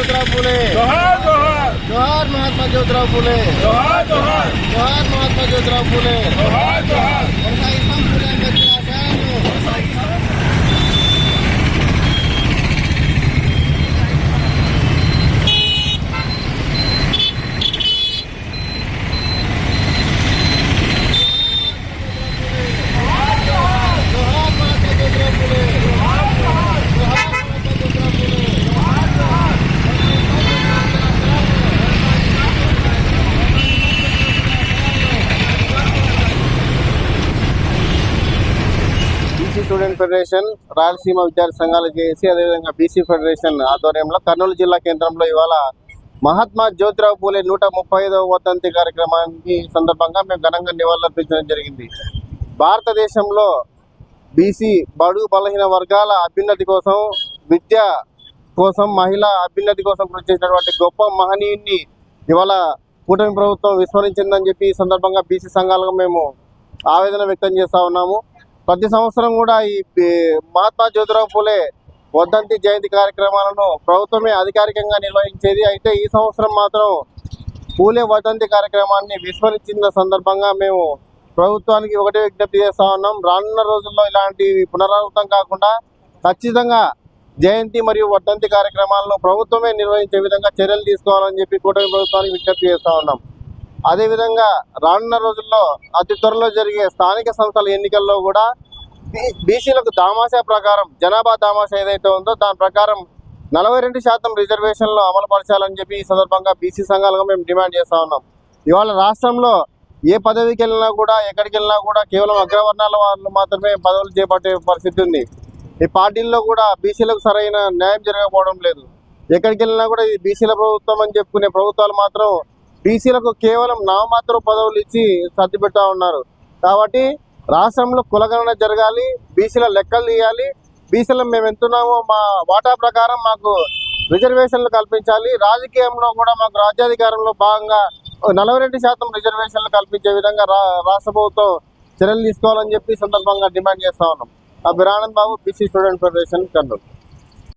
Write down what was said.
జ్యోతిరావు పూలే జోహార్ జోహార్ జోహార్ మహాత్మా జ్యోతిరావు పూలే జోహార్ జోహార్ జోహార్ మహాత్మా జ్యోతిరావు పూలే జోహార్ జోహార్ కొనసాగిస్తాం పూలే అంబేద్కర్ ఆశయాలను జోహార్ మహాత్మా జ్యోతిరావు పూలే జోహార్ Mahatma Jyotirao Phule B C student federation Rayalaseema విద్యార్థి సంఘాలు చేసి అదేవిధంగా బీసీ ఫెడరేషన్ ఆధ్వర్యంలో కర్నూలు జిల్లా కేంద్రంలో ఇవాళ మహాత్మా జ్యోతిరావు పూలే నూట ముప్పై ఐదవ వర్ధంతి కార్యక్రమానికి సందర్భంగా మేము ఘనంగా నివాళులర్పించడం జరిగింది. భారతదేశంలో బీసీ బడుగు బలహీన వర్గాల అభ్యున్నతి కోసం విద్య కోసం మహిళా అభ్యున్నతి కోసం కృషి చేసినటువంటి గొప్ప మహనీయుని ఇవాళ కూటమి ప్రభుత్వం విస్మరించిందని చెప్పి ఈ సందర్భంగా బీసీ సంఘాలుగా మేము ఆవేదన వ్యక్తం చేస్తా ఉన్నాము. ప్రతి సంవత్సరం కూడా ఈ మహాత్మా జ్యోతిరావు పూలే వర్ధంతి జయంతి కార్యక్రమాలను ప్రభుత్వమే అధికారికంగా నిర్వహించేది. అయితే ఈ సంవత్సరం మాత్రం పూలే వర్ధంతి కార్యక్రమాన్ని విస్మరించిన సందర్భంగా మేము ప్రభుత్వానికి ఒకటే విజ్ఞప్తి చేస్తా ఉన్నాం. రానున్న రోజుల్లో ఇలాంటివి పునరావృతం కాకుండా ఖచ్చితంగా జయంతి మరియు వర్ధంతి కార్యక్రమాలను ప్రభుత్వమే నిర్వహించే విధంగా చర్యలు తీసుకోవాలని చెప్పి కూటమి ప్రభుత్వానికి విజ్ఞప్తి చేస్తా ఉన్నాం. అదేవిధంగా రానున్న రోజుల్లో అతి త్వరలో జరిగే స్థానిక సంస్థల ఎన్నికల్లో కూడా బీసీలకు దామాషా ప్రకారం జనాభా దామాషా ఏదైతే ఉందో దాని ప్రకారం నలభై రెండు శాతం రిజర్వేషన్లు అమలుపరచాలని చెప్పి ఈ సందర్భంగా బీసీ సంఘాలుగా మేము డిమాండ్ చేస్తూ ఉన్నాం. ఇవాళ రాష్ట్రంలో ఏ పదవికి వెళ్ళినా కూడా ఎక్కడికి వెళ్ళినా కూడా కేవలం అగ్రవర్ణాల వాళ్ళు మాత్రమే పదవులు చేపట్టే పరిస్థితి ఉంది. ఈ పార్టీల్లో కూడా బీసీలకు సరైన న్యాయం జరగకపోవడం లేదు. ఎక్కడికి వెళ్ళినా కూడా ఇది బీసీల ప్రభుత్వం అని చెప్పుకునే ప్రభుత్వాలు మాత్రం బీసీలకు కేవలం నామమాత్ర పదవులు ఇచ్చి సర్ది ఉన్నారు. కాబట్టి రాష్ట్రంలో కులగణన జరగాలి బీసీల లెక్కలు తీయాలి. బీసీలో మేము ఎంతున్నామో మా వాటా ప్రకారం మాకు రిజర్వేషన్లు కల్పించాలి. రాజకీయంలో కూడా మాకు రాజ్యాధికారంలో భాగంగా నలభై రెండు శాతం రిజర్వేషన్లు కల్పించే విధంగా రా రాష్ట్ర ప్రభుత్వం చర్యలు తీసుకోవాలని చెప్పి సందర్భంగా డిమాండ్ చేస్తా ఉన్నాం. Abhiranand Babu B C student federation Kurnool.